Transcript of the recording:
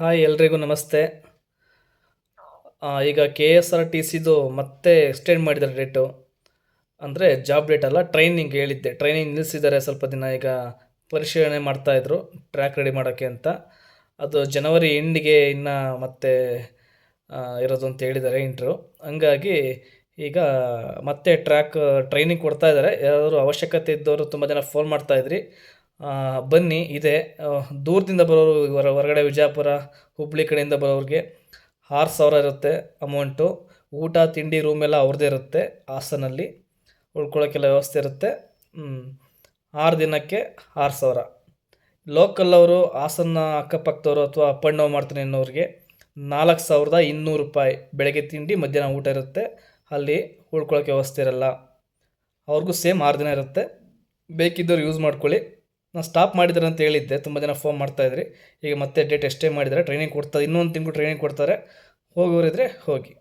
Hi, ಎಲ್ರಿಗೂ ನಮಸ್ತೆ. ಈಗ K S R T C ಮತ್ತೆ ಎಕ್ಸ್ಟೆಂಡ್ ಮಾಡಿದ್ದಾರೆ ಡೇಟು ಅಂದರೆ ಜಾಬ್ ಡೇಟ್ ಅಲ್ಲ ಟ್ರೈನಿಂಗ್ ಹೇಳಿದ್ದೆ. ಟ್ರೈನಿಂಗ್ ನಿಲ್ಲಿಸಿದ್ದಾರೆ ಸ್ವಲ್ಪ ದಿನ, ಈಗ ಪರಿಶೀಲನೆ ಮಾಡ್ತಾಯಿದ್ರು ಟ್ರ್ಯಾಕ್ ರೆಡಿ ಮಾಡೋಕ್ಕೆ ಅಂತ. ಅದು ಜನವರಿ ಎಂಡಿಗೆ ಇನ್ನು ಮತ್ತೆ ಇರೋದು ಅಂತ ಹೇಳಿದ್ದಾರೆ ಇಂಟ್ರು ಹಂಗಾಗಿ ಈಗ ಮತ್ತೆ ಟ್ರ್ಯಾಕ್ ಟ್ರೈನಿಂಗ್ ಕೊಡ್ತಾ ಇದ್ದಾರೆ. ಯಾರಾದರೂ ಅವಶ್ಯಕತೆ ಇದ್ದವರು ತುಂಬ ಜನ ಫೋನ್ ಮಾಡ್ತಾಯಿದ್ರಿ ಬನ್ನಿ, ಇದೆ ದೂರದಿಂದ ಬರೋರು ಹೊರ ಹೊರಗಡೆ ವಿಜಯಪುರ ಹುಬ್ಬಳ್ಳಿ ಕಡೆಯಿಂದ ಬರೋರಿಗೆ ಆರು ಸಾವಿರ ಇರುತ್ತೆ ಅಮೌಂಟು. ಊಟ, ತಿಂಡಿ ರೂಮ್ ಎಲ್ಲ ಅವ್ರದ್ದೇ ಇರುತ್ತೆ, ಹಾಸನಲ್ಲಿ. ಉಳ್ಕೊಳ್ಳೋಕ್ಕೆಲ್ಲ ವ್ಯವಸ್ಥೆ ಇರುತ್ತೆ. ಆರು ದಿನಕ್ಕೆ ಆರು ಸಾವಿರ. ಲೋಕಲ್ ಅವರು ಹಾಸನ ಅಕ್ಕಪಕ್ಕದವರು ಅಥವಾ ಅಪ್ ಆ್ಯಂಡ್ ಡೌನ್ ಮಾಡ್ತೀನಿ ಅನ್ನೋರಿಗೆ ನಾಲ್ಕು ಸಾವಿರದ ಇನ್ನೂರು ರೂಪಾಯಿ ಬೆಳಗ್ಗೆ ತಿಂಡಿ, ಮಧ್ಯಾಹ್ನ ಊಟ ಇರುತ್ತೆ. ಅಲ್ಲಿ ಉಳ್ಕೊಳ್ಳೋಕ್ಕೆ ವ್ಯವಸ್ಥೆ ಇರಲ್ಲ. ಅವ್ರಿಗೂ ಸೇಮ್ ಆರು ದಿನ ಇರುತ್ತೆ. ಬೇಕಿದ್ದವ್ರು ಯೂಸ್ ಮಾಡ್ಕೊಳ್ಳಿ. ನಾನು ಸ್ಟಾಪ್ ಮಾಡಿದ್ದಾರೆ ಅಂತ ಹೇಳಿದ್ದೆ, ತುಂಬ ಜನ ಫೋನ್ ಮಾಡ್ತಾಯಿದ್ರಿ ಈಗ ಮತ್ತೆ ಡೇಟ್ ಎಷ್ಟೇ ಮಾಡಿದ್ದಾರೆ ಟ್ರೈನಿಂಗ್ ಕೊಡ್ತಾ ಇನ್ನೊಂದು ತಿಂಗಳು ಟ್ರೈನಿಂಗ್ ಕೊಡ್ತಾರೆ. ಹೋಗೋರಿದ್ರೆ ಹೋಗಿ.